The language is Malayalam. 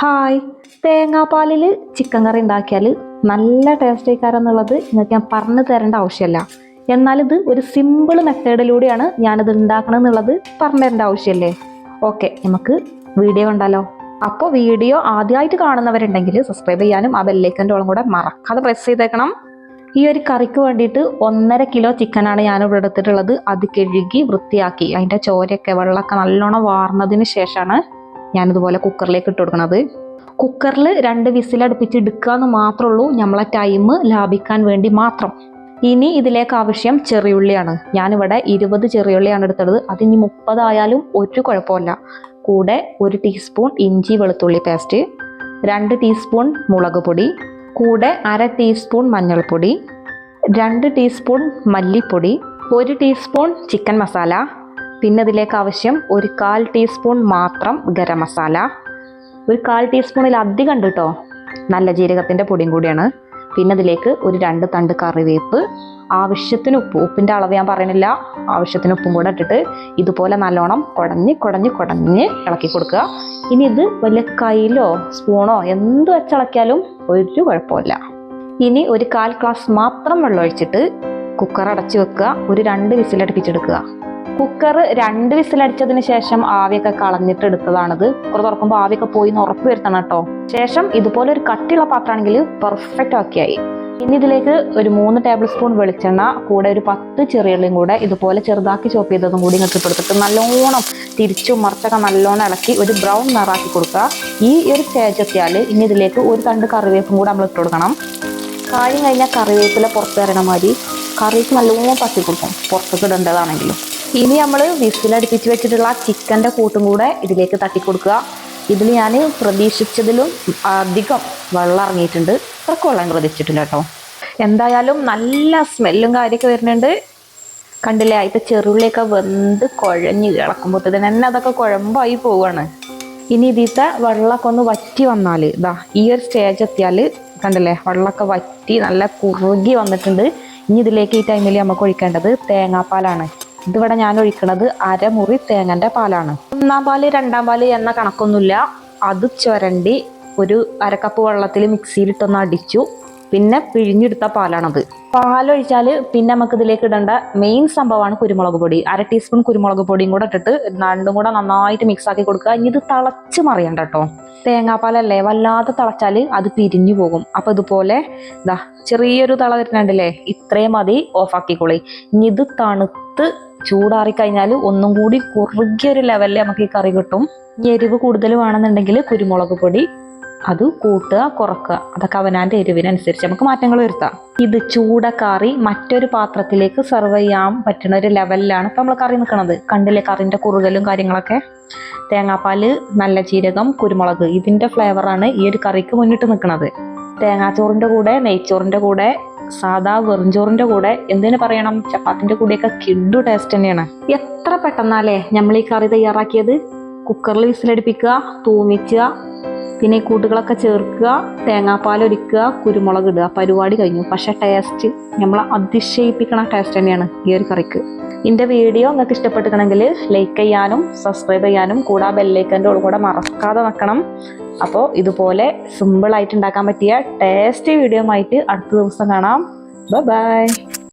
ഹായ്. തേങ്ങാപ്പാലിൽ ചിക്കൻ കറി ഉണ്ടാക്കിയാൽ നല്ല ടേസ്റ്റ് ആയിക്കാരെന്നുള്ളത് നിങ്ങൾക്ക് ഞാൻ പറഞ്ഞു തരേണ്ട ആവശ്യമില്ല. എന്നാൽ ഇത് ഒരു സിമ്പിൾ മെത്തേഡിലൂടെയാണ് ഞാനിത് ഉണ്ടാക്കണം എന്നുള്ളത് പറഞ്ഞു തരേണ്ട ആവശ്യമല്ലേ? ഓക്കെ നമുക്ക് വീഡിയോ ഉണ്ടല്ലോ അപ്പോൾ വീഡിയോ ആദ്യമായിട്ട് കാണുന്നവരുണ്ടെങ്കിൽ സബ്സ്ക്രൈബ് ചെയ്യാനും ആ ബെല്ലേക്കന്റെ ഓളം കൂടെ മറക്കാതെ പ്രസ് ചെയ്തേക്കണം. ഈ ഒരു കറിക്ക് വേണ്ടിയിട്ട് ഒന്നര കിലോ ചിക്കനാണ് ഞാൻ എടുത്തിട്ടുള്ളത്. അത് കഴുകി വൃത്തിയാക്കി. അതിന്റെ ചോരയൊക്കെ വെള്ളമൊക്കെ നല്ലോണം വാർന്നതിന് ശേഷമാണ് ഞാനിതുപോലെ കുക്കറിലേക്ക് ഇട്ട് കൊടുക്കണത്. കുക്കറിൽ രണ്ട് വിസിലടുപ്പിച്ച് എടുക്കുക എന്ന് മാത്രമേ ഉള്ളൂ നമ്മളെ ടൈം ലാഭിക്കാൻ വേണ്ടി മാത്രം. ഇനി ഇതിലേക്ക് ആവശ്യം ചെറിയുള്ളിയാണ്. ഞാനിവിടെ ഇരുപത് ചെറിയുള്ളിയാണ് എടുത്തത്. അതിനി മുപ്പതായാലും ഒരു കുഴപ്പമില്ല. കൂടെ ഒരു ടീസ്പൂൺ ഇഞ്ചി വെളുത്തുള്ളി പേസ്റ്റ് രണ്ട് ടീസ്പൂൺ മുളക് പൊടി കൂടെ അര ടീസ്പൂൺ മഞ്ഞൾപ്പൊടി രണ്ട് ടീസ്പൂൺ മല്ലിപ്പൊടി ഒരു ടീസ്പൂൺ ചിക്കൻ മസാല പിന്നെ അതിലേക്ക് ആവശ്യം ഒരു കാൽ ടീസ്പൂൺ മാത്രം ഗരം മസാല. ഒരു കാൽ ടീസ്പൂണിൽ അധികം ഉണ്ട് കേട്ടോ നല്ല ജീരകത്തിന്റെ പൊടിയും കൂടിയാണ്. പിന്നെ അതിലേക്ക് ഒരു രണ്ട് തണ്ട് കറിവേപ്പ്. ആവശ്യത്തിന് ഉപ്പ് ഉപ്പിന്റെ അളവ് ഞാൻ പറയുന്നില്ല. ആവശ്യത്തിന് ഉപ്പും കൂടെ ഇട്ടിട്ട് ഇതുപോലെ നല്ലോണം കുടഞ്ഞ് കുടഞ്ഞ് കുടഞ്ഞ് ഇളക്കി കൊടുക്കുക. ഇനി ഇത് വലിയ കയ്യിലോ സ്പൂണോ എന്ത് വെച്ചിളക്കിയാലും ഒരു കുഴപ്പമില്ല. ഇനി ഒരു കാൽ ഗ്ലാസ് മാത്രം വെള്ളം ഒഴിച്ചിട്ട് കുക്കർ അടച്ചു വെക്കുക. ഒരു രണ്ട് വിസിലടുപ്പിച്ചെടുക്കുക. കുക്കർ രണ്ട് വിസിലടിച്ചതിന് ശേഷം ആവിയൊക്കെ കളഞ്ഞിട്ട് എടുത്തതാണിത്. കുക്കർ തുറക്കുമ്പോൾ ആവിയൊക്കെ പോയി എന്ന് ഉറപ്പ് വരുത്തണം കേട്ടോ. ശേഷം ഇതുപോലെ ഒരു കട്ടിയുള്ള പാത്രമാണെങ്കിൽ പെർഫെക്റ്റ് ആക്കിയായി. ഇനി ഇതിലേക്ക് ഒരു മൂന്ന് ടേബിൾ സ്പൂൺ വെളിച്ചെണ്ണ കൂടെ ഒരു പത്ത് ചെറിയുള്ളിയും കൂടെ ഇതുപോലെ ചെറുതാക്കി ചോപ്പ് ചെയ്തതും കൂടി ഇങ്ങോട്ട് കൊടുത്തിട്ട് നല്ലോണം തിരിച്ചും മറിച്ചൊക്കെ നല്ലോണം ഇളക്കി ഒരു ബ്രൗൺ നിറാക്കി കൊടുക്കുക. ഈ ഒരു സ്റ്റേജ് എത്തിയാൽ ഇനി ഇതിലേക്ക് ഒരു തണ്ട് കറിവേപ്പും കൂടെ നമ്മൾ ഇട്ട് കൊടുക്കണം കാര്യം കഴിഞ്ഞാൽ കറിവേപ്പില പുറത്ത് വരണ മാതിരി കറിക്ക് നല്ലോണം പറ്റി കൊടുക്കും പുറത്തേക്ക് ഇടേണ്ടതാണെങ്കിലും. ഇനി നമ്മൾ വിസിലടുപ്പിച്ച് വെച്ചിട്ടുള്ള ചിക്കന്റെ കൂട്ടും കൂടെ ഇതിലേക്ക് തട്ടി കൊടുക്കുക ഇതിൽ ഞാൻ പ്രതീക്ഷിച്ചതിലും അധികം വെള്ളം ഇറങ്ങിയിട്ടുണ്ട്. അത്രയ്ക്ക് വെള്ളം പ്രതീക്ഷിച്ചിട്ടില്ല കേട്ടോ. എന്തായാലും നല്ല സ്മെല്ലും കാര്യമൊക്കെ വരുന്നുണ്ട്. കണ്ടില്ലേ അതിന്റെ ചെറുള്ളിയൊക്കെ വെന്ത് കുഴഞ്ഞ് കിടക്കുമ്പോൾ തന്നെ അതൊക്കെ കുഴമ്പായി പോവുകയാണ് ഇനി ഇതിത്തെ വെള്ളമൊക്കെ ഒന്ന് വറ്റി വന്നാൽ ഇതാ ഈ ഒരു സ്റ്റേജ് എത്തിയാൽ കണ്ടില്ലേ വെള്ളമൊക്കെ വറ്റി നല്ല കുറുകി വന്നിട്ടുണ്ട്. ഇനി ഇതിലേക്ക് ഈ ടൈമിൽ നമുക്ക് ഒഴിക്കേണ്ടത് തേങ്ങാപ്പാലാണ്. ഇതിവിടെ ഞാൻ ഒഴിക്കുന്നത് അരമുറി തേങ്ങന്റെ പാലാണ്. ഒന്നാം പാൽ രണ്ടാം പാൽ എന്ന കണക്കൊന്നുമില്ല. അത് ചുരണ്ടി ഒരു അരക്കപ്പ് വെള്ളത്തിൽ മിക്സിയിലിട്ടൊന്ന് അടിച്ചു. പിന്നെ പിഴിഞ്ഞെടുത്ത പാലാണത്. പാലൊഴിച്ചാൽ പിന്നെ നമുക്ക് ഇതിലേക്ക് ഇടേണ്ട മെയിൻ സംഭവമാണ് കുരുമുളക് പൊടി. അര ടീസ്പൂൺ കുരുമുളക് പൊടിയും കൂടെ ഇട്ടിട്ട് രണ്ടും കൂടെ നന്നായിട്ട് മിക്സ് ആക്കി കൊടുക്കുക. ഇനി ഇത് തിളച്ച് മറിയണ്ട കേട്ടോ തേങ്ങാപ്പാലല്ലേ വല്ലാതെ തിളച്ചാൽ അത് പിരിഞ്ഞു പോകും. അപ്പോൾ ഇതുപോലെ ഇതാ ചെറിയൊരു തിള വരുന്നുണ്ടല്ലേ ഇത്രയും മതി ഓഫാക്കിക്കോളി ഇനി ഇത് തണുത്ത് ചൂടാറി കഴിഞ്ഞാൽ ഒന്നും കൂടി കുറുകിയൊരു ലെവലിൽ നമുക്ക് ഈ കറി കിട്ടും. എരിവ് കൂടുതൽ വേണമെന്നുണ്ടെങ്കിൽ കുരുമുളക് പൊടി അത് കൂട്ടുക കുറക്കുക. അതൊക്കെ അവനാന്റെ എരിവിനനുസരിച്ച് നമുക്ക് മാറ്റങ്ങൾ വരുത്താം. ഇത് ചൂടക്കറി മറ്റൊരു പാത്രത്തിലേക്ക് സെർവ് ചെയ്യാൻ പറ്റുന്ന ഒരു ലെവലിലാണ് ഇപ്പം നമ്മൾ കറി നിൽക്കുന്നത് കണ്ടില്ലേ കറിന്റെ കുറുകലും കാര്യങ്ങളൊക്കെ? തേങ്ങാപ്പാൽ നല്ല ജീരകം കുരുമുളക്. ഇതിന്റെ ഫ്ലേവറാണ് ഈ ഒരു കറിക്ക് മുന്നിട്ട് നിൽക്കുന്നത് തേങ്ങാച്ചോറിന്റെ കൂടെ നെയ്ച്ചോറിന്റെ കൂടെ സാധാ വെറുംചോറിന്റെ കൂടെ എന്തിനു പറയണം? ചപ്പാത്തിന്റെ കൂടെയൊക്കെ കിഡു ടേസ്റ്റ് തന്നെയാണ്. എത്ര പെട്ടെന്നാലേ നമ്മൾ ഈ കറി തയ്യാറാക്കിയത്? കുക്കറിൽ വിസിലടിപ്പിക്കുക തൂമിക്കുക പിന്നെ ഈ കൂട്ടുകളൊക്കെ ചേർക്കുക തേങ്ങാപ്പാൽ ഒരിക്കുക കുരുമുളക് ഇടുക. പരിപാടി കഴിഞ്ഞു. പക്ഷേ ടേസ്റ്റ് നമ്മളെ അതിശയിപ്പിക്കണ ടേസ്റ്റ് തന്നെയാണ് ഈ ഒരു കറിക്ക്. എന്റെ വീഡിയോ നിങ്ങൾക്ക് ഇഷ്ടപ്പെട്ടിട്ടുണ്ടെങ്കിൽ ലൈക്ക് ചെയ്യാനും സബ്സ്ക്രൈബ് ചെയ്യാനും കൂടാ ബെല്ലൈക്കന്റെ കൂടെ മറക്കാതെ വെക്കണം. അപ്പോൾ ഇതുപോലെ സിമ്പിളായിട്ട് ഉണ്ടാക്കാൻ പറ്റിയ ടേസ്റ്റി വീഡിയോ ആയിട്ട് അടുത്ത ദിവസം കാണാം. ബൈ